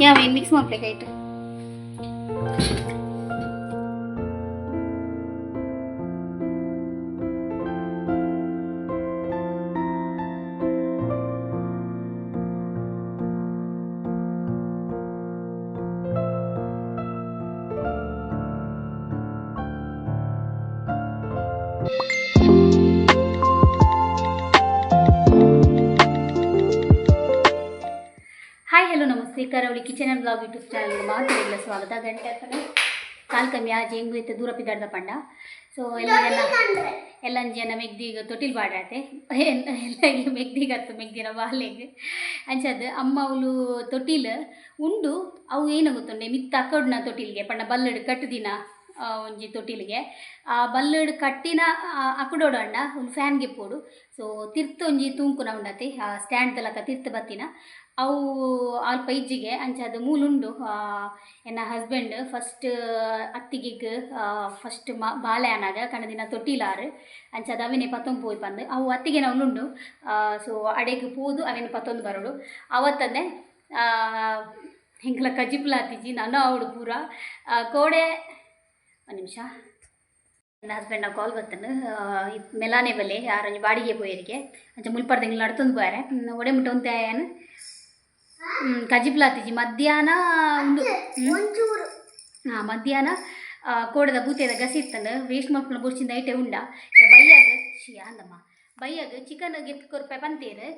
ಯಾವ ಏನು mix ಮಾಡ್ಬೇಕಾಯ್ತು hi ನಮಸ್ತೆ ಕರಾವಳಿ ಕಿಚನ್ ಅಂಡ್ ಬ್ಲಾಗ್ ಯೂಟ್ಯೂಬ್ ಚಾನಲ್ಗೆ ಮಾತಾಡಿಲ್ಲ ಸ್ವಾಗತ. ಗಂಟೆ ಕಾಲ್ ಕಮ್ಮಿ ಆಜೆ ಹೆಂಗು ಇತ್ತು? ದೂರ ಪಿದಾಡ್ದ ಪಂಡ. ಸೊ ಎಲ್ಲ ಎಲ್ಲ ಎಲ್ಲ ಜನ ಮೆಗ್ದಿಗ ತೊಟ್ಟಿಲ್ ಬಾಡಾತೆ. ಎಲ್ಲ ಮೆಗ್ದಿಗೆ ಅತ್ತು ಮೆಗ್ದಿನ ಬಾಲೆಗೆ. ಅಂಚದು ಅಮ್ಮ ಅವಳು ತೊಟ್ಟಿಲ್ ಉಂಡು. ಅವು ಏನು ಗೊತ್ತುಂಡೆ? ಮಿತ್ತ ಅಕ್ಕಡ್ನ ತೊಟ್ಟಿಲ್ಗೆ ಪಂಡ ಬಲ್ಲಡ್ ಕಟ್ಟುದಿನ ಒಂಜಿ ತೊಟ್ಟಿಲಿಗೆ. ಆ ಬಲ್ಲಡ್ ಕಟ್ಟಿನ ಅಕ್ಕಡೋಡು ಅಣ್ಣ ಒಂದು ಫ್ಯಾನ್ಗೆ ಪೋಡು. ಸೊ ತಿರ್ತ ಒಂಜಿ ತೂಂಕುನ ಉಂಡತೆ ಆ ಸ್ಟ್ಯಾಂಡ್ ತಲಕ ತಿರ್ತ ಬತ್ತಿನ. ಅವು ಆಲ್ ಪೈಜಿಗೆ, ಅಂಚ ಅದು ಮೂಲುಂಡು ಎನ್ನ ಹಸ್ಬೆಂಡ್ ಫಸ್ಟ್ ಅತ್ತಿಗೆಗ್ ಫಸ್ಟ್ ಮಾ ಬಾಳೆ ಕಣದಿನ ತೊಟ್ಟಿಲಾರು, ಅಂಚ ಅದು ಅವಿನೆ ಪತ್ತೊಂದು ಪೋಯ್ ಬಂದು. ಅವು ಅತ್ತಿಗೆ ಉಂಡು ಸೊ ಅಡೆಗೆ ಪೋದು ಅವಿನ ಪತ್ತೊಂದು ಬರೋಡು. ಅವತ್ತಂದೆ ಹಿಂಗ್ಲ ಕಜಿಪ್ಲ ಅತ್ತಿಜಿ, ನಾನು ಅವಳು ಪೂರ ಕೋಡೆ, ಒಂದು ನಿಮಿಷ. ನನ್ನ ಹಸ್ಬೆಂಡ್ ನಾವು ಕಾಲ್ ಬರ್ತಾನೆ ಮೆಲಾನೆ ಬಲೆ ಯಾರು ಬಾಡಿಗೆ ಪೋಯರಿಗೆ ಅಂಚ ಮುಲ್ಪಡ್ದಂಗೆ ನಡ್ತೊಂದು ಬಾರೆ ಒಡೆ ಮುಟ್ಟ ಒಂದು ಏನು ಕಜಿಪ್ಲಾತಿಜಿ ಮಧ್ಯಾಹ್ನ ಒಂದು ಹಾಂ ಮಧ್ಯಾಹ್ನ ಕೋಡದ ಬೂತೆದ ಗಸಿ ಇತ್ತಂದು ವೇಸ್ಟ್ ಮಲ್ಪನ ಬುರ್ಚಿಂದ ಐಟೆ ಉಂಡ. ಬೈಯಾಗ ಶಿಯ ಅಂದಮ್ಮ. ಬೈಯಾಗ ಚಿಕನ್ ಗೆತ್ತು ರೂಪಾಯಿ ಬಂತೇರು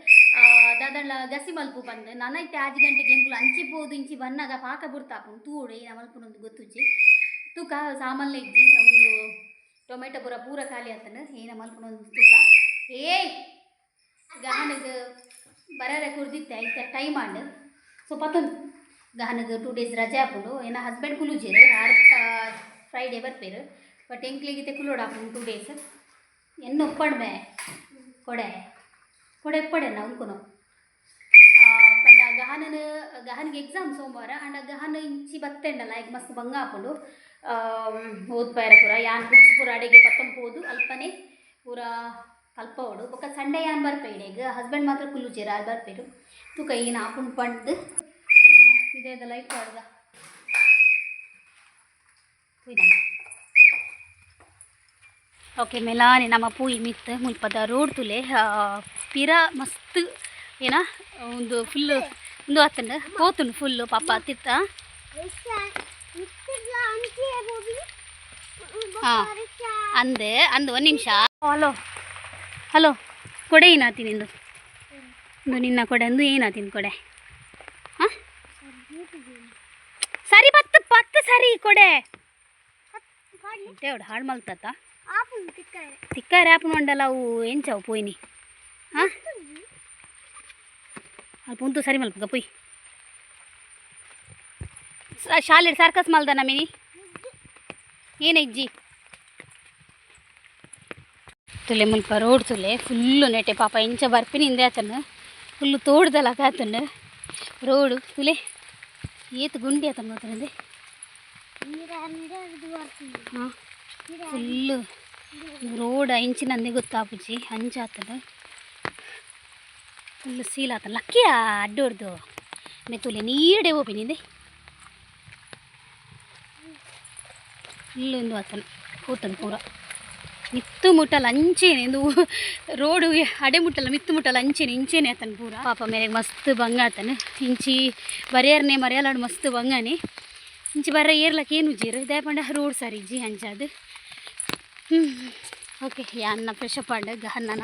ದಾದಳ್ಳ ಗಸಿ ಮಲ್ಪು ಬಂದು. ನನೈತೆ ಆಜಿ ಗಂಟೆಗೆ ಎಂಕುಲು ಅಂಚಿ ಪೋದು ಇಂಚಿ ಬನ್ನಾಗ ಪಾಕ ಬುಡ್ತಾಪು ತೂಡು ಏನ ಮಲ್ಪುನೊಂದು ಗೊತ್ತುಜಿ ತೂಕ ಸಾಮಾನ್ಯ ಇಜ್ಜಿ ಒಂದು ಟೊಮೆಟೊ ಪೂರ ಪೂರ ಖಾಲಿ ಆತನು ಏನ ಮಲ್ಪುನೊಂದು ತೂಕ. ಏಯ್! ಗಹನದು ಬರರೆ ಕುರ್ದಿತ್ತೆ ಐತೆ ಟೈಮ್ ಆಂಡ್ ಸೊ ಪತನ್ ಗಹನದು ಟೂ ಡೇಸ್ ರಜೆ ಹಾಕೊಂಡು, ಏನ ಹಸ್ಬೆಂಡ್ ಕುಲುಜೇರು ಆರ್ ಫ್ರೈಡೇ ಬರ್ಪೇರು ಬಟ್ ಎಂಕ್ಲಿಗಿತ್ತೆ ಕುಲೋಡ್ ಹಾಕೊಂಡು ಟೂ ಡೇಸ್ ಎನ್ನು ಒಪ್ಪಡ್ಮೆ ಕೊಡೆ ಕೊಡೆ ಒಪ್ಪಡೆ ನಾವು ಉಂಕುನು ಪಂಡ ಗಹನನ, ಗಹನಿಗೆ ಎಕ್ಸಾಮ್ ಸೋಮವಾರ, ಅಂಡ ಗಹನ ಇಂಚಿ ಬತ್ತೆಂಡಲ್ಲ ಈಗ ಮಸ್ತ್ ಬಂಗ ಹಾಕೊಂಡು ಓದ್ಪಾಯರ ಪೂರ, ಯಾನ್ ಬುಕ್ಸ್ ಪೂರ ಅಡಿಗೆ ಅಲ್ಪನೇ ಅಲ್ಪನೆ ಪೂರ ಕಲ್ಪವಡು ಬೊಕ್ಕ ಸಂಡೆ ಯಾನ್ ಬರ್ಪೇಡು ಈಗ? ಹಸ್ಬೆಂಡ್ ಮಾತ್ರ ಕುಲ್ಲುಜೇರ ಅದು ಬರ್ಪೇರು ತೂಕ ಏನು ಹಾಕೊಂಡು ಪಂಡ್ದು ಇದೇ ಲೈಟ್ ಹೊಡ್ದ ಓಕೆ ಮೆಲಾನೆ ನಮ್ಮ ಪೂಯಿ ಮಿತ್ ಮುಲ್ಪದ ರೋಡ್ ತುಲೆ ಪಿರ ಮಸ್ತ್ ಏನ ಒಂದು ಫುಲ್ ಒಂದು ಆತಂಡ ಹೋತು ಫುಲ್ ಪಾಪ ತಿತ್ತ. ಹಾಂ ಅಂದೆ ಅಂದು ಒಂದು ನಿಮಿಷ. ಹಲೋ ಹಲೋ, ಕೊಡೆ ಏನಾತಿ ನಿಂದು? ಇದು ನಿನ್ನ ಕೊಡೆ ಅಂದು ಏನಾತಿನ ಕೊಡೆ? ಹಾಂ? ಸರಿ ಬತ್ತು ಬತ್ತು ಸರಿ ಕೊಡೆ. ದೇವ್ಡು ಹಾಳು ಮಲ್ತತ್ತ? ತಿಕ್ಕ ರ್ಯಾಪ್ ಮಂಡಲ, ಅವು ಎಂಚವು ಪೋಯ್ನಿ? ಹಾಂ? ಅಲ್ಪ ಉಂತು ಸರಿ ಮಲ್ಪ ಪುಯ್. ಶಾಲೆ ಸರ್ಕಸ್ ಮಲ್ದ ನಮಿನಿ ಏನ ಇಜ್ಜಿ? ತುಲೆ ಮುಲ್ಪ ರೋಡ್ ತುಲೆ ಫುಲ್ಲು ನೆಟೆ ಪಾಪ ಇಂಚ ಬರ್ಪಿನಿ ಹಿಂದೆ ಆತನು ಫುಲ್ಲು ತೋಡ್ದಲ್ಲ ಆತನು ರೋಡು ತುಲೆ ಏತು ಗುಂಡಿ ಆತನ ನೋಡ್ತಾನೆ ಹಾಂ ಫುಲ್ಲು ರೋಡ್ ಇಂಚಿನಂದೇ ಗೊತ್ತಾಪುಜಿ ಅಂಚಾತನ ಫುಲ್ಲು ಸೀಲ್ ಆತನ ಲಕ್ಕಿಯ ಅಡ್ಡೋರ್ದು ಮೆತ್ತುಲೆ ನೀಡೆ ಹೋಪಿನಿದೆ ಫುಲ್ಲೊಂದು ಆತನ ಕೂತನು ಪೂರ ಮಿತ್ತು ಮುಟ್ಟಲ್ಲ ಅಂಚೇನೆ ಇದು ರೋಡು ಅಡೆ ಮುಟ್ಟಲ್ಲ ಮಿತ್ತು ಮುಟ್ಟಲ್ಲ ಅಂಚೇನೆ ಇಂಚೇನೆ ಆತನ ಪೂರ. ಪಾಪ ಮೇಲೆ ಮಸ್ತ್ ಬಂಗ ಆತನ. ಇಂಚಿ ಬರೆಯರ್ನೆ ಮರೆಯಲಾಡು ಮಸ್ತ್ ಬಂಗನೆ. ಇಂಚಿ ಬರ ಏರ್ಲಕ್ಕೆ ಏನು ಜೀರು ದಯಪಂಡ ರೋಡ್ ಸರಿ ಜಿ ಅಂಚದು ಹ್ಞೂ ಓಕೆ ಯಾನ್ನ ಫ್ರೆಶ್ ಅಪ್ ಆಂಡ ಗಹನ್ನನ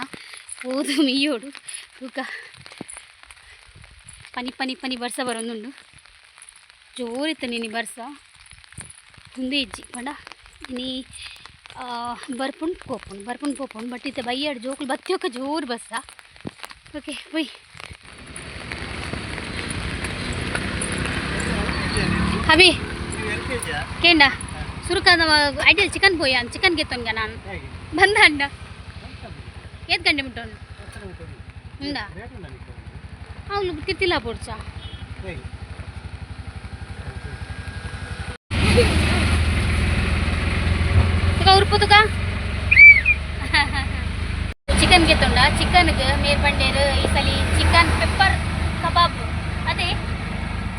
ಓದು, ಮೀಯೋಡು. ತೂಕ. ಪನಿ ಪನಿ ಪನಿ ಬರ್ಸ ಬರೋನುಂಡು ಜೋರಿತ್ತು ನೀನು ಬರ್ಸ. ಮುಂದೆ ಇಜ್ಜಿ, ಪಂಡ. ನೀ ಬರ್ಪುಂಡು ಪೋಪುಂಡು ಬರ್ಪುಂಡು ಪೋಪುಂಡು ಬಟ್ ಇತ್ತೆ ಬೈಯಾಡು ಜೋಕುಲು ಬತ್ತಿಯೊಕ್ಕ ಜೋರು ಬಸ್ಸ. Okay bye. ಹಬಿ ಕೇಂಡ ಸುರುಕಾದ ಐಡಿಯಲ್ ಚಿಕನ್ ಪೋಯ ಚಿಕನ್ ಗೆತ್ತೋನ್ಗ ನಾನು. ಬಂದ ಅಂಡ ಏತ್ ಗಂಟೆ ಮುಟ್ಟೋನು? ಉಂಡ? ಅವಳು ತಿತ್ತಿಲ್ಲ ಪೋಡ್ಸ ತುಕ ಉರುಪು ತುಕ ಚಿಕನ್ಗೆ ತುಂಡ ಚಿಕನ್ಗೆ ಮೇರ್ ಬಂಡೇರು ಈ ಸಲ ಚಿಕನ್ ಪೆಪ್ಪರ್ ಕಬಾಬ್. ಅದೇ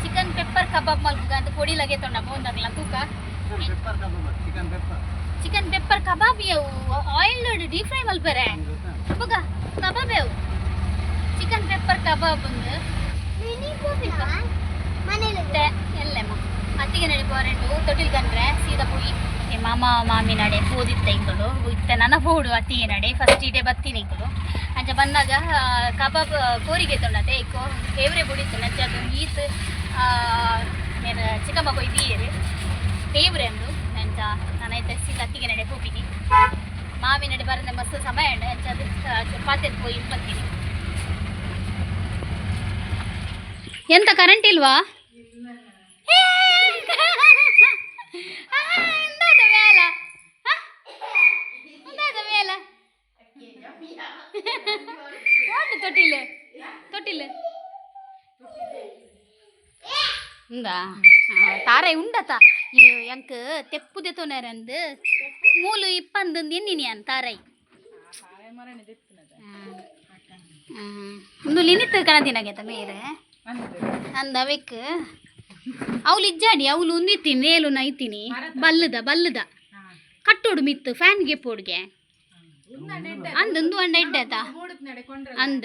ಚಿಕನ್ ಪೆಪ್ಪರ್ ಕಬಾಬ್ ಮಲ್ಕ ಅಂತ ಕೊಡಿಲಾಗೆ ತೊಂಡ ಮುಂದಾಗಲ್ಲ ತೂಕ. ಚಿಕನ್ ಪೆಪ್ಪರ್ ಕಬಾಬ್ ಯವು ಆಯಿಲ್ ನೋಡಿ ಡೀಪ್ ಫ್ರೈ ಮಲ್ಪರೆ ಬುಗ ಕಬಾಬ್ ಯವು ಚಿಕನ್ ಪೆಪ್ಪರ್ ಕಬಾಬ್ ಒಂದು. ಎಲ್ಲಮ್ಮ. ಅತ್ತಿಗೆ ನಡಿ ಬೋರೆಂಡು ತೊಟ್ಟಿಲ್ ಕಂಡ್ರೆ ಸೀದಾ ಪುಡಿ. ಮಾಮ ಮಾಮಿ ನಡೆ ಪೋದಿತ್ತ ಇಂಗಳು ಇತ್ತೆ ನನ್ನ ಬೋಡು ಅತ್ತಿಗೆ ನಡೆ ಫಸ್ಟ್ ಇಡೆ ಬತ್ತೀನಿ ಇಂಗಳು ಅಂಚ ಬಂದಾಗ ಕಬಾಬ್ ಕೋರಿಗೆ ತೊಂಡತೆ ಇಕ್ಕೋ ಫೇವ್ರೆ ಬುಡಿತ್ತು ನಂಚ ಅದು ಈತ್ నేను ಚಿಕ್ಕಮ್ಮ ಕೊಯ್ ಬೀಯರು. ಫೇವ್ರೆ ಅಂದು ನಂಚ ನಾನೈತೆ ಸೀದಾ ಅತ್ತಿಗೆ ನಡೆ ಹೋಗಿನಿ ಮಾಮಿ ನಡೆ ಬರಂದೆ ಮಸ್ತ್ ಸಮಯ ಉಂಡು ಅಂಚ ಅದು ಚಪಾತಿ ಪೋಯಿ ಬರ್ತೀನಿ ಎಂತ ಕರೆಂಟ್ ಇಲ್ವಾ? un'altra vela. Ah? Un'altra vela. போட்டு தொட்டில தொட்டில ఉందా తారై ఉండతా ఎంక తెప్పు తెతునారందు మూలు ఇబ్బంది ఉంది నేను అని తారై నువ్వు లినిత్తు కణ తినగేత మీరు அந்த அவைக்கு ಅವ್ಲು ಇಜ್ಜಾಡಿ, ಅವಳು ಉಂದಿತ್ತೀನಿ ನೇಲು ನೈತೀನಿ. ಬಲ್ಲದ ಬಲ್ಲದ. ಕಟ್ಟೋಡು ಮಿತ್ತು, ಫ್ಯಾನ್ಗೆ ಪೋಡ್ಗೆ. ಅಂದೊಂದು ಅಂಡ ಇಡ್ಡಾತ ಅಂದ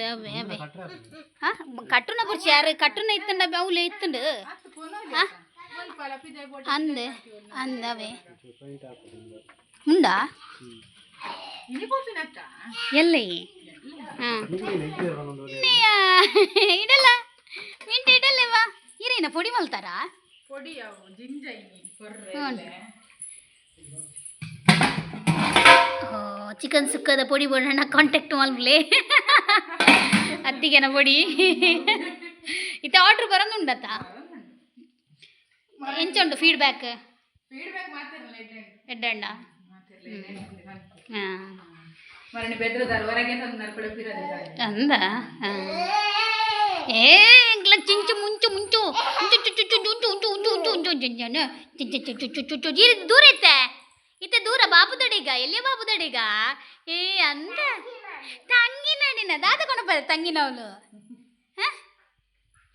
ಕಟ್ಟುನ ಬುರ್ಚಿ ಯಾರು ಕಟ್ಟುನ ಇತ್ತಂಡ, ಅವಳು ಇತ್ತಂಡು. ಅಂದ ಅಂದ, ಅವೇ. ಉಂಡಾ? ಎಲ್ಲಿ? ಹಾಂ. ಇಡಲ್ಲ ಮಿಂಟ್ ಇಡಲ್ಲವಾ? ಇರೇನ ಪೊಡಿ ಮಲ್ತಾರಾ? ಓ ಚಿಕನ್ ಸುಕ್ಕದ ಪೊಡಿ ಬೋಡಣ್ಣ ಕಾಂಟ್ಯಾಕ್ಟ್ ಮಲ್ಬ್ಲೆ ಅತ್ತಿಗೆನ ಪೊಡಿ. ಇತ್ತೆ ಆರ್ಡ್ರ್ ಬರೋದುಂಡತ್ತ? ಎಂಚುಂಡು ಫೀಡ್ಬ್ಯಾಕ್ ಎಡ್ಡಣ್ಣ? ಅಂದ? ಏ ಚಿಂಚು ದೂರೈತೆ ಇತ್ತೆ ದೂರ ಬಾಬು ದಡಿಗ ಎಲ್ಲಿಯ ಬಾಬು ದಡಿಗ ಏ ಅಂತ ತಂಗಿನ ನಿನ್ನ ದಾದ ಕೊಣಪರೆ ತಂಗಿನವಳು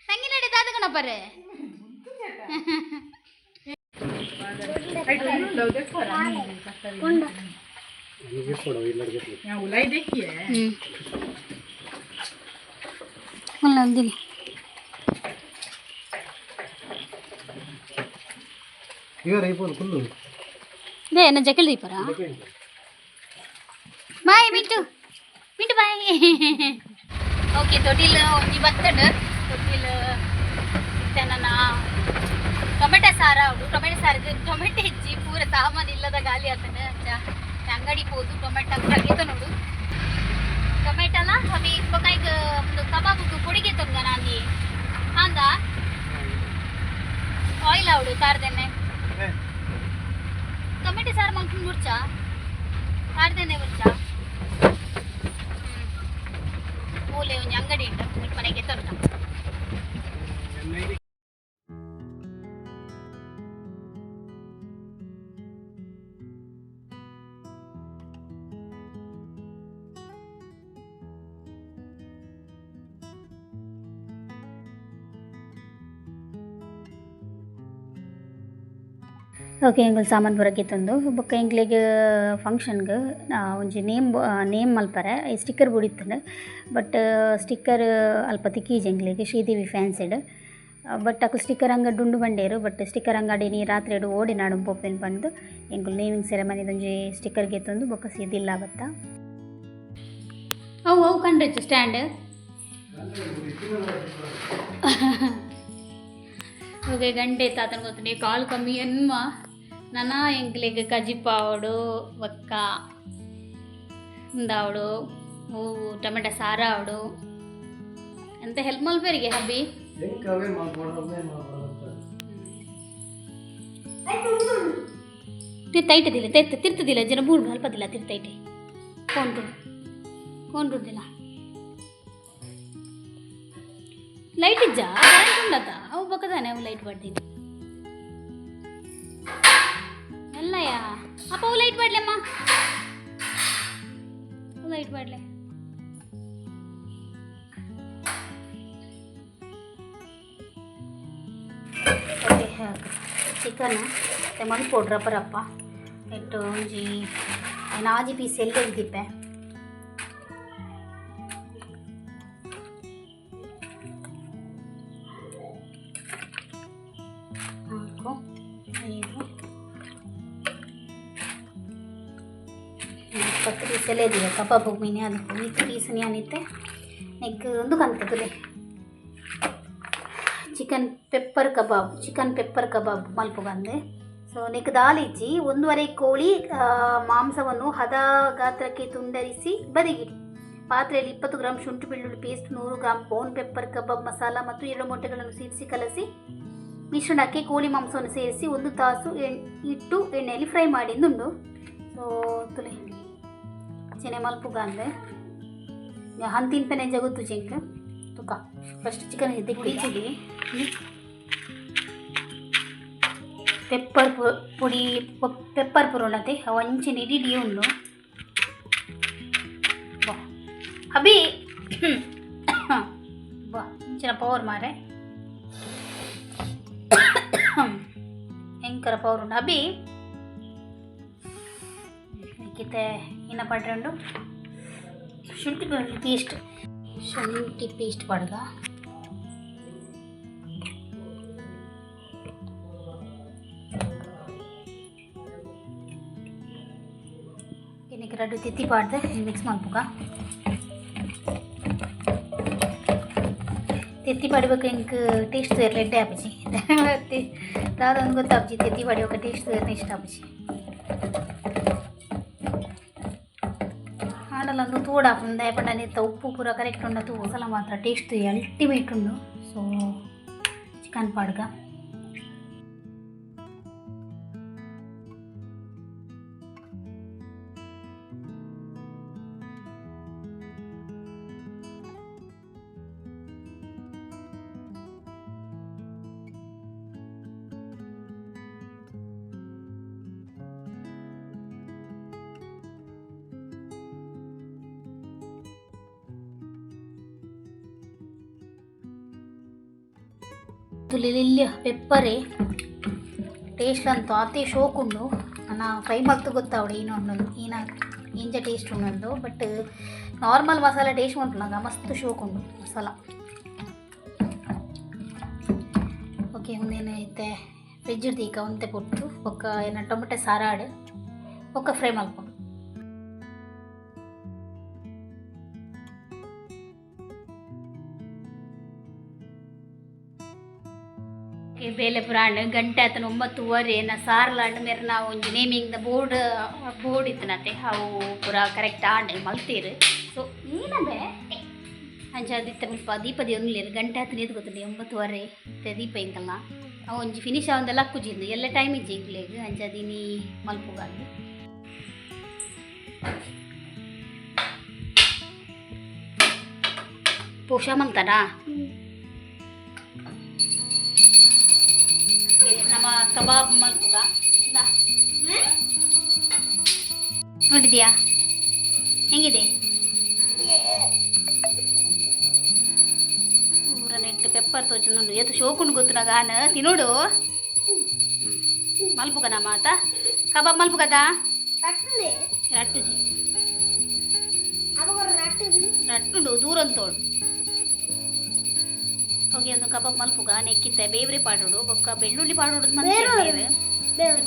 ತಂಗಿನಡಿ ದಾದ ಕೊಣಪರೆ ಉಲಾಯಿ ಬಾಯ್ ಬಾಯ್. ಓಕೆ ಬತ್ತಡ್. ಟೊಮೆಟೊ ಸಾರ ಟೊಮೆಟೊ ಸಾರಿಗೆ ಟೊಮೆಟೊ ಹೆಚ್ಚಿ ಪೂರ ಸಾಮಾನ್ ಇಲ್ಲದ ಗಾಲಿ ಆತನ ಅಂಗಡಿ ಪೋದು ಟೊಮೆಟೊ ಅಗಿತ ನೋಡು. ಟೊಮೆಟೊ ಹಮಿ ಇಪ್ಪಕಾಯಿಗ ಒಂದು ಕಬಾಬುಗು ಕೊಡುಗೆ ತಂದ ನಾನು ಹಂಗ ಆಯಿಲ್ ಅವಳು ಕಾರ್ದೆನ್ನೆ ಕಮಿಟಿ ಸರ್ ಮಂಕ್ ಮುರ್ಚ ಕಾಡ್ದೇನೆ ಮುರ್ಚ ಮೂಲೆ ಒಂದು ಅಂಗಡಿ ಉಂಟು ಮನೆಗೆ ತರುತ್ತ ಓಕೆ ಹಿಂಗೆ ಸಾಮಾನು ಬರೋಕ್ಕೆ ತಂದು ಬೊಕ್ಕ ಎಂಗ್ಲಿಗೆ ಫಂಕ್ಷನ್ಗೆ ಒಂಜಿ ನೇಮ್ ನೇಮ್ ಮಲ್ಪರೆ ಸ್ಟಿಕ್ಕರ್ ಬುಡಿತ್ತಂಡು ಬಟ್ ಸ್ಟಿಕ್ಕರ್ ಅಲ್ಪ ತಿಕ್ಕೀಜ್ ಎಂಗ್ಲಿಗೆ ಶ್ರೀದೇವಿ ಫ್ಯಾನ್ಸಿಡ್ ಬಟ್ ಅಕ್ಕ ಸ್ಟಿಕ್ಕರ್ ಅಂಗಡಿ ಉಂಡು ಬಂಡೇರು ಬಟ್ ಸ್ಟಿಕ್ಕರ್ ಅಂಗಡಿ ನೀ ರಾತ್ರಿ ಎಡು ಓಡಿ ನಾಡು ಪೋಪೆನ್ ಬಂದು ಎಂಕುಲು ನೇಮಿಂಗ್ ಸೆರೆಮನಿದೊಂಜಿ ಸ್ಟಿಕ್ಕರ್ಗೆ ತಂದು ಬೊಕ್ಕ ಸೀದಿಲ್ಲ ಬತ್ತ ಅವು ಅವು ಕಂಡ್ರಿಚ್ಚು ಸ್ಟ್ಯಾಂಡ್ ಓಕೆ ಗಂಟೆ ತಾತನ ಗೊತ್ತುಂಡೆ ಕಾಲ್ ಕಮ್ಮಿ ಎನ್ಮ ನನ್ನ ನಾನಾ ಕಜಿ ಪಾವಡು ಒಕ್ಕ ಉಂದಾವಡು ಹೂವು ಟೊಮೆಟೊ ಸಾರಾವಡು ಎಂತ ಹೆಲ್ಪ್ ಮಲ್ಬೇರಿಗೆ ಹಬ್ಬಿ? ತಿರ್ತೈಟದಿಲ್ಲ ತೆತ್ತ ತಿರ್ತದಿಲ್ಲ ಜನ ಬೂರ್ಡು ಹಲ್ಪದಿಲ್ಲ ತಿರ್ತೈಟೆ ಕೊಂಡು ಕೊಂಡ್ರುದಿಲ್ಲ ಲೈಟ್ ಇಜ್ಜಾ ಉಂಡದ ಅವು ಬಕ್ಕದಾನೆ ಅವು ಲೈಟ್ ಬರ್ತೀನಿ ಅಲ್ಲಯ್ಯ ಅಪ್ಪ ಹೂ ಲೈಟ್ ಮಾಡಲಮ್ಮ ಹೂ ಲೈಟ್ ಮಾಡಲೆ ಚಿಕನ್ ಲೆಮನ್ ಪೌಡ್ರ ಬರಪ್ಪ ಇಟ್ಟು ಒಂಜಿ ನಾಜಿ ಪೀಸ್ ಎಲ್ಲ ಇದ್ದಿಪ್ಪೆ ಇದೆಯಾ ಕಬಾಬ್ ಮೀನೆ ಅದಕ್ಕೆ ಈ ಪೀಸನಿ ಅನಿತ್ತೆ ನೆಕ್ ಒಂದು ಕಂತದಲ್ಲಿ chicken pepper kebab, chicken pepper kebab ಮಲ್ಪುಗಂದೆ so ನೆಕ್ ದಾಲಿಚ್ಚಿ ಒಂದೂವರೆ ಕೋಳಿ ಮಾಂಸವನ್ನು ಹದ ಗಾತ್ರಕ್ಕೆ ತುಂಡರಿಸಿ ಬದಿಗಿಡಿ ಪಾತ್ರೆಯಲ್ಲಿ ಇಪ್ಪತ್ತು ಗ್ರಾಂ ಶುಂಠಿ ಬೆಳ್ಳುಳ್ಳಿ ಪೇಸ್ಟ್ ನೂರು gram bone pepper kebab masala ಮತ್ತು ಎರಡು ಮೊಟ್ಟೆಗಳನ್ನು ಸೇರಿಸಿ ಕಲಸಿ, ಮಿಶ್ರಣಕ್ಕೆ ಕೋಳಿ ಮಾಂಸವನ್ನು ಸೇರಿಸಿ ಒಂದು ತಾಸು ಇಟ್ಟು ಎಣ್ಣೆಯಲ್ಲಿ ಫ್ರೈ ಮಾಡಿ ನುಂಡು ಸೊ ತುಲೆ. ಚೆನೆ ಮಲ್ಪುಗಂದೆ ಹಂತಿನ ಪೆನೆ ಜಗುತ್ತು ಚೆಂಕ್ ತುಕ ಫಸ್ಟ್ ಚಿಕನ್ ತೆಗ್ದಿದ್ದೀವಿ ಪೆಪ್ಪರ್ ಪು- ಪುಡಿ ಪ- ಪೆಪ್ಪರ್ ಪುರೋಣತೆ ಒಂಚಿನ ಇಡೀ ಉಂಡು ಬಾ ಅಭಿ ಬಾ ಇಂಚಿನ ಪವರ್ ಮಾರೆ ಹೆಂಕರ ಪವರ್ ಉಂಡು ಅಭಿ ಕಿತ್ತೆ ಪಡ್ರೆ ಉಂಡು ಶುಂಠಿ ಪೇಸ್ಟ್ ಶುಂಠಿ ಪೇಸ್ಟ್ ಪಡ್ಗ. ಇದಕ್ಕೆ ರಡ್ಡು ತಿತ್ತಿ ಪಾಡ್ದೆ ಮಿಕ್ಸ್ ಮಾಡ್ಬೇಕ? ತೆತ್ತಿ ಪಡಿಬೇಕು, ಹಿಂಗೆ ಟೇಸ್ಟ್ ರೆಡ್ಡೆ ಆಪಚಿ ದಾದೊಂದು ಗೊತ್ತಾಪಚಿ ತೆತ್ತಿ ಪಡಿಬೇಕು ಟೇಸ್ಟ್ ಇಷ್ಟ ಆಪಚಿ ಆಡಲ್ಲೊಂದು ತೂಡ ಹಾಕೊಂಡೆ ಪಂಡ ನಿತ್ತ ಉಪ್ಪು ಪೂರ ಕರೆಕ್ಟ್ ಉಂಡ ತೂ ಸಲ ಮಾತ್ರ ಟೇಸ್ಟ್ ಅಲ್ಟಿಮೇಟ್ ಉಂಡು ಸೊ ಚಿಕನ್ ಪಾಡ್ಗ ಪೆಪ್ಪರೇ ಟೇಸ್ಟ್ ಅಂತೂ ಅತಿ ಶೋಕ್ ಉಂಡು ನಾ ಫ್ರೈ ಮಾಡ್ತು ಗೊತ್ತಾವಡೆ ಇನ್ನೊಂದು ಏನ ಇಂಜ ಟೇಸ್ಟ್ ಉಂಡು ಬಟ್ ನಾರ್ಮಲ್ ಮಸಾಲೆ ಟೇಸ್ಟ್ ಉಂಟು ನಂಗೆ ಮಸ್ತ್ ಶೋಕ್ ಉಂಡು ಮಸಾಲ ಓಕೆ ಒಂದೇನು ಐತೆ ವೆಜ್ ದೀಕ ಒಂತೆ ಕೊಟ್ಟು ಒಕ್ಕ ಏನ ಟೊಮೆಟೊ ಸಾರಾಡು ಒಕ್ಕ ಫ್ರೈ ಮಾಡ್ಕೊಂಡು ಓಕೆ ಬೇಲೆ ಪುರಾಣ ಗಂಟೆ ಆತನ ಒಂಬತ್ತುವರೆ ನಾ ಸಾರ್ಲಾಂಡ್ ಮೇರೆ ನಾವು ಒಂದು ನೇಮಿಂಗ್ ಬೋರ್ಡ್ ಬೋರ್ಡ್ ಇತ್ತನತೆ, ಅವು ಪೂರ ಕರೆಕ್ಟ್ ಆಂಡ್ ಮಲ್ತೀರು. ಸೊ ಏನಂದ್ರೆ ಅಂಚಾದಿತ್ತ ಮುಲ್ಪ ದೀಪದಿ ಒಂದ್ಲೇರು ಗಂಟೆ ಆತನ ಎದು ಗೊತ್ತಿಲ್ಲ ಒಂಬತ್ತುವರೆ ದೀಪ ಇಂಕಲ್ಲ ಅವು ಒಂಜಿ ಫಿನಿಶ್ ಆವಂದೆಲ್ಲ ಕುಜಿಂದು ಎಲ್ಲ ಟೈಮ್ ಇಜ್ಜಿ ಇಂಕ್ಲೇಗ್ ಅಂಚಾದಿನಿ ಮಲ್ಪುಗಾಲು ಪೋಷ ಮಲ್ತಾರಾ ಕಬಾಬ್ ಮಲ್ಪುಗ. ನೋಡಿದ್ಯಾ? ಹೆಂಗಿದೆ? ನೆಟ್ಟು ಪೆಪ್ಪರ್ ತೋಚು ನೋಡು. ಎತ್ತು ಶೋಕುಂಡು ಗೊತ್ತು ನಾಗ. ಆನ ತಿನ್ನೋಡು ಮಲ್ಪುಗನ ಮಾತ? ಕಬಾಬ್ ಮಲ್ಪುಗದ? ರಟ್ಟುಜಿ ರಟ್ಟುಂಡು ದೂರ ಹೋಗಿ ಒಂದು ಕಬಾಬ್ ಮಲ್ಪುಗ ನೆಕ್ಕಿತ್ತೆ ಬೇವ್ರಿ ಪಾಡೋಡು ಬೊಕ್ಕ ಬೆಳ್ಳುಳ್ಳಿ ಪಾಡೋಡು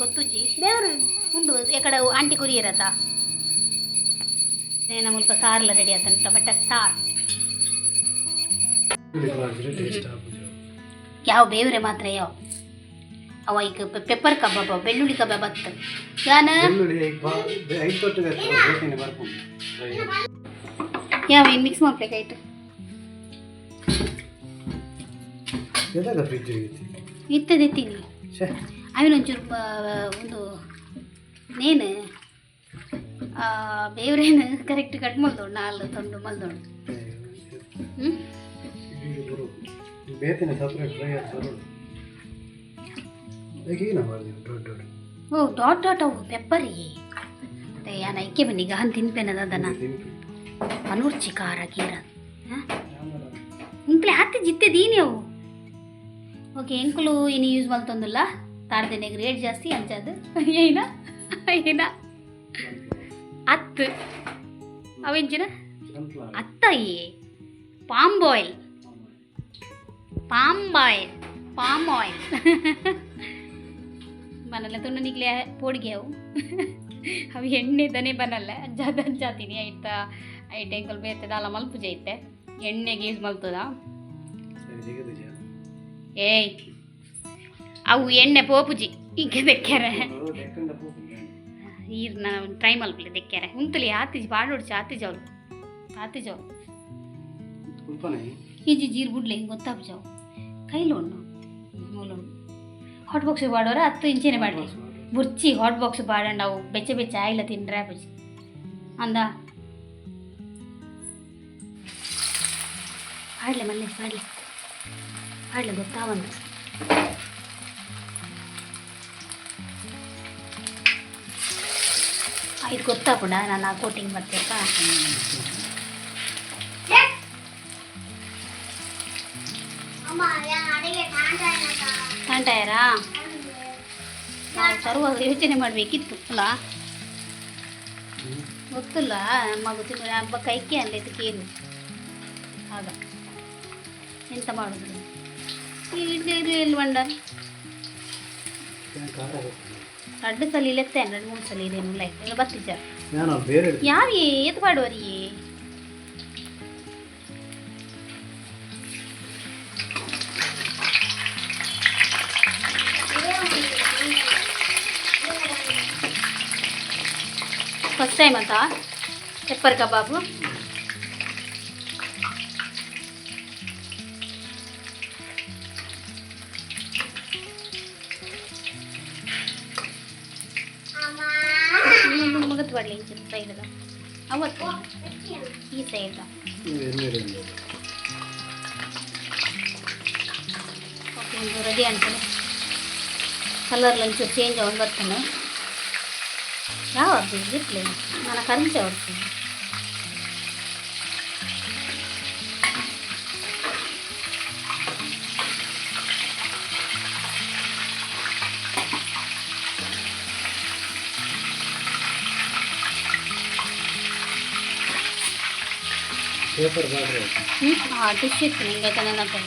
ಗೊತ್ತುಜಿ ಉಂಡು ಎಕಡೆ ಆಂಟಿ ಕುರಿಯರತ ಏನ ಮುಲ್ಪ ಸಾರ್ಲ ರೆಡಿ ಆತನ ಟೊಮೆಟೊ ಸಾರ್. ಯಾವ ಬೇವ್ರೆ ಮಾತ್ರ ಯಾವ? ಅವ ಈಗ ಪೆಪ್ಪರ್ ಕಬಾಬ್ ಬೆಳ್ಳುಳ್ಳಿ ಕಬಾಬ್ ಅತ್ತ. ಯಾನ? ಯಾವ ಏನು ಮಿಕ್ಸ್ ಮಾಡ್ಬೇಕಾಯ್ತು? ಎದಾಗ ಫ್ರಿಜ್ ಐತಿ ಇತ್ತದೆ ತಿನ್ನಿ. ಅವಿನ ಒಂಚೂರು ಒಂದು ನೇನು ಬೇವ್ರೇನು ಕರೆಕ್ಟ್ ಕಟ್ ಮಲ್ದೋಡು ನಾಲ್ಕು ತೊಂಡು ಮಲ್ದೋಡು. ಹ್ಞೂ ಬೇತಿನ ಸಪ್ರೇಟ್ ಫ್ರೈ ದೊಡ್ಡ ದೊಡ್ಡ? ಓ ಡಾಟ್ ಡಾಟ್ ಅವು ಪೆಪ್ಪರಿ. ಯಾನ ಐಕೆ ಬನ್ನಿ ಗಹನ್ ಹನ್ ತಿನ್ಪೇನದ ಅದನ್ನ? ತಿಂತು ಅನೂರ್ಚಿ ಖಾರ ಗೀರ. ಇಂಕ್ಲೆ ಹತ್ತಿ ಜಿತ್ತೆ ದೀನಿ ಅವು. ಓಕೆ ಎಂಕುಲು ಇನ್ನು ಯೂಸ್ ಮಲ್ತೊಂದಿಲ್ಲ ತಾಡ್ದೆನೆಗೆ ರೇಟ್ ಜಾಸ್ತಿ ಅಂಚದು ಏನ? ಏನ? ಹತ್ತು ಅವೆಂಚಿನ ಅತ್ತ ಏ palm oil palm oil palm oil ಬನ್ನಲ್ಲ ತುಣ್ಣು ನಿಗ್ಲೆ ಪೋಡಿಗೆ ಅವು. ಅವು ಎಣ್ಣೆ ದನೆ ಬನ್ನಲ್ಲ ಜಾದ ಜಾತಿನಿ ಐತ, ಐಟ ಎಂಕಲ್ ಅಲ್ಲ ಮಲ್ಪುಜೆ ಐತೆ. ಎಣ್ಣೆಗೆ ಯೂಸ್ ಮಲ್ತದ ಏಯ್ ಅವು ಎಣ್ಣೆ ಪೋಪುಜಿ ಈಗ ದೆಕ್ಕ್ಯಾರ ಡೆಕ್ಕಂಡ ಪೂಪಿ ಈರ್ ನಾನು ಟ್ರೈ ಮಲ್ಪಲೆ ದೆಕ್ಕ್ಯಾರ ಉಂತಲಿ ಆತಿಜಿ ಪಾಡೋಡ್ಚಿ ಆತಿಜ್ ಅವ್ರು ಆತಿಜ್ ಅವ್ರು ಈಜಿ ಜೀರ್ ಬುಡ್ಲೆ ಹಿಂಗೆ ಗೊತ್ತಾಗ್ಜಾವು ಕೈಲು ಉಣ್ಣು ಮೂಲುಂಡು ಹಾಟ್ ಬಾಕ್ಸ್ ಬಾಡೋರ ಹತ್ತು ಇಂಚಿನೇ ಬಾಡಿ ಬುರ್ಚಿ ಹಾಟ್ ಬಾಕ್ಸ್ ಬಾಡಂಡ ಅವು ಬೆಚ್ಚ ಬೆಚ್ಚ ಆಯ್ಲ ತಿಂಡ್ರೆ ಬುಜಿ ಅಂದ. ಆಡ್ಲೆ ಮಲ್ಲೆ ಆಡ್ಲೆ ಆಡ್ಲೆ ಗೊತ್ತಾವಂದ ಇದು ಗೊತ್ತಾಪುಡ ನಾನು ಆ ಕೋಟಿಂಗ್ ಬರ್ತೇಪ ಕಾಣ್ತಾಯಾರಾ ನಾವು ತರುವಾಗ ಯೋಚನೆ ಮಾಡಬೇಕಿತ್ತು ಅಲ್ಲ ಗೊತ್ತಿಲ್ಲ ಮಗು ತಿಂಗಳ ಹಬ್ಬ ಕೈಕೆ ಅಲ್ಲ ಇದಕ್ಕೇನು ಆಗ ಎಂತ ಮಾಡೋದು? ಹಿಡ್ದು ಇದು ಎಲ್ಲಿ ಬಂಡ ಎರಡು ಸಲ ಇಲ್ಲತ್ತೆ ಎರಡು ಮೂರು ಸಲ ಇದೆ ಲೈಕ್ ಎಲ್ಲ ಬರ್ತಿದ್ದ ಯಾರು ಏತ್ ಮಾಡುವರಿಗೆ ಫಸ್ಟ್ ಟೈಮ್ ಅಂತ? ಪೆಪ್ಪರ್ ಕಬಾಬು ಅವತ್ತು ಈ ಸೈಡ್ ಎಣ್ಣೆ ಓಕೆ ಒಂದು ರೆಡಿ ಅಂತಾನೆ ಕಲರ್ ಒಂಚೂರು ಚೇಂಜ್ ಆಗಿ ಬರ್ತಾನೆ ಯಾವ ಇರ್ಲಿ ನಾನು ಕರೆಂಚೆ ಹೊಡ್ತೀನಿ ಪೇಪರ್ ಬಾಡ್ರೆ ಹ್ಞೂ ಹಾಂ ಟಿಶ್ ಇತ್ತು ನಿಂಗೆ ನನ್ನ ಹತ್ರ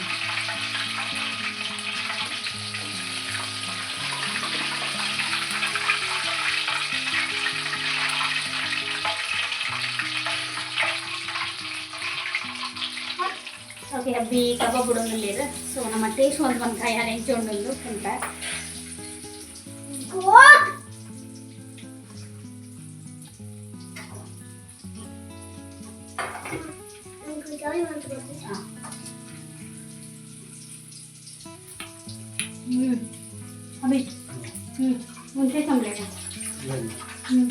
ಓಕೆ ಹಬ್ಬಿ ಕಬಾಬ್ ಬಿಡೋದಿಲ್ಲ ಸೊ ನಮ್ಮ ಟೇಸ್ಟ್ ಒಂದು ಒಂದು ಕಾಯಿ ಹಾಲು ಹೆಂಚೊಂಡು ಅಂತ. ಹಾಂ ಹ್ಞೂ ಅಭಿ ಹ್ಞೂ ಮುಂಚೆ ಕಂಪ್ಲೇಂಟ್ ಹ್ಞೂ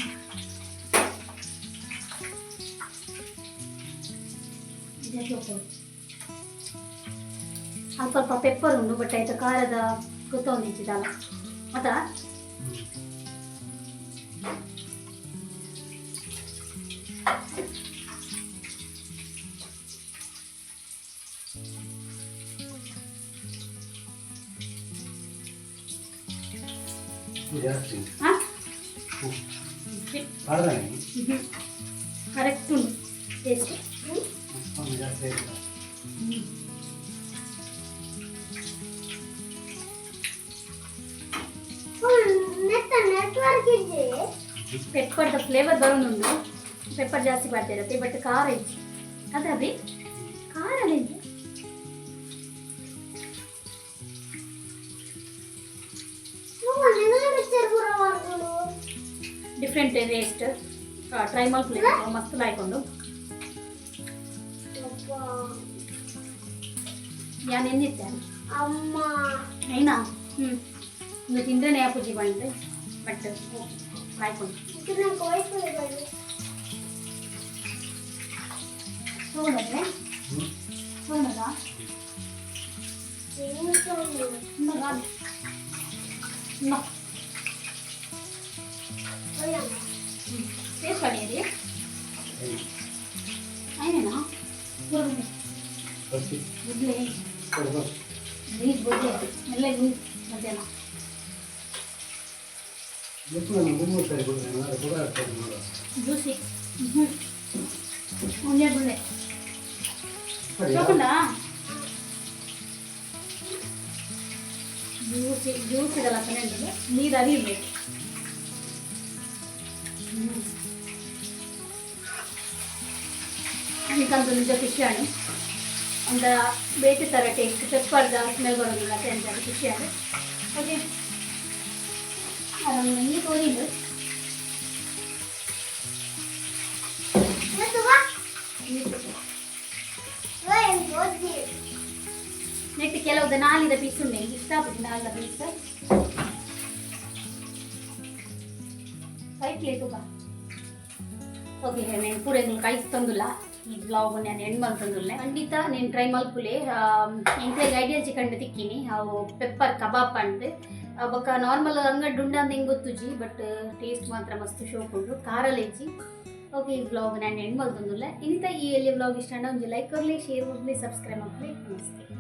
ಅಲ್ಪ ಅಲ್ಪ ಪೆಪ್ಪರ್ ಉಂಡು ಬಟ್ ಆಯ್ತು ಖಾರದ ಗೊತ್ತೊಂದಿದ್ದಲ್ಲ ಅದಾ ಜಾಸ್ತಿ ಹಾಂ ಬಾಡ್ರೆ ಕರೆಕ್ಟ್ ಉಂಟು ಟೇಸ್ಟ್ ಒಂದು ಜಾಸ್ತಿ ಇಲ್ಲ ಪೆಪ್ಪರ್ದ ಫ್ಲೇವರ್ ಬರೋನುಂಡು ಪೆಪ್ಪರ್ ಜಾಸ್ತಿ ಬರ್ತಿರತ್ತೆ ಬಟ್ ಖಾರ ಇತ್ತು ಅದ್ರ ಅಭಿ ಡಿಫ್ರೆಂಟ್ ಟೇಸ್ಟ್ ಟ್ರೈ ಮಾಡ್ಕೊಳ್ಳಿ ಮಸ್ತ್ ಲಾಯ್ಕೊಂಡು ನಾನು ಎಂದಿತ್ತೆ ಅಮ್ಮ ಐನಾ ಹ್ಞೂ ನೀವು ತಿಂದ್ರೆ ಪೂಜೆ ಮಾಡಿದ್ದೆ ಬಟ್ ಲಾಯ್ಕೊಂಡು ತಗೊಂಡ್ರೆ ತಗೊಂಡಲ್ಲ No. పడేది అయినా చూడండి ಫಸ್ಟ್ గుడ్లే ಕೊಡ್ಬೋ ನೀರು ಬುದ್ಧಿ ಎಲ್ಲ ನೀರು ಮಧ್ಯಾಹ್ನ ನಾನು ಗುಮ್ಮುತ್ತಾರೆ ಕೊಡ್ತೇನೆ ನಾನು ಕೂಡ ಆಗ್ತದೆ ನೋಡುವ ಜ್ಯೂಸಿ ಹ್ಞೂ ಒಂದೇ ಬುಳ್ಳೆ ಸರಿ ತಗೊಂಡಾ ಜ್ಯೂಸಿ ಜ್ಯೂಸ್ ಇದೆಲ್ಲ ಚೆನ್ನಾಗಿದೆ ನೀರು ಅರಿಬೇಕು ಅದಕ್ಕೊಂದು ಖುಷಿಯಾಣಿ ಒಂದು ಬೇಟೆ ಥರ ಟೇಸ್ಟ್ ಪೆಪ್ಪರ್ದ ಸ್ಮೆಲ್ ಬರೋದಿಲ್ಲ ಅಂತ ಖುಷಿಯಾಗಿ ಓಕೆ ಅದನ್ನು ಈ ತೋರಿದ್ದು ನೆಟ್ಟು ಕೆಲವು ನಾಲಿದ ಪೀಸ್ ಉಂಟು ಇಷ್ಟಪಟ್ಟು ನಾಲ್ಕು ಪೀಸ್ ಓಕೆ ಬಾ ಓಕೆ ನಾನು ಪೂರ ನಿನ್ನ ಕೈಗೆ ಈ ಬ್ಲಾಗ್ ನಾನು ಎಂಡ್ ಖಂಡಿತ ನೀನ್ ಟ್ರೈ ಮಲ್ಪುಲೆ ಎಂಕ್ಲೇಗೆ ಐಡಿಯಾ ಚಿಕನ್ ತಿಕ್ಕಿನಿ. ಅವು ಪೆಪ್ಪರ್ ಕಬಾಬ್ ಅಂದ್ರೆ ಬೊಕ್ಕ ನಾರ್ಮಲ್ ಅಂಗಡಿ ಉಂಡ ಅಂತ ಹೆಂಗೆ ಗೊತ್ತುಜಿ ಬಟ್ ಟೇಸ್ಟ್ ಮಾತ್ರ ಮಸ್ತ್ ಶೋಕೊಂಡು ಖಾರಲೇಜಿ ಓಕೆ ಈ ಬ್ಲಾಗ್ ನಾನು ಎಂಡ್ ಮಾಡಿ ತಂದಿಲ್ಲ ಈ ಎಲ್ಲಿ ಬ್ಲಾಗ್ ಇಷ್ಟ ಒಂದು ಲೈಕ್ ಕೊರಲಿ ಶೇರ್ ಮಾಡಲಿ ಸಬ್ಸ್ಕ್ರೈಬ್ ಆಗಲಿ ನಮಸ್ತೆ.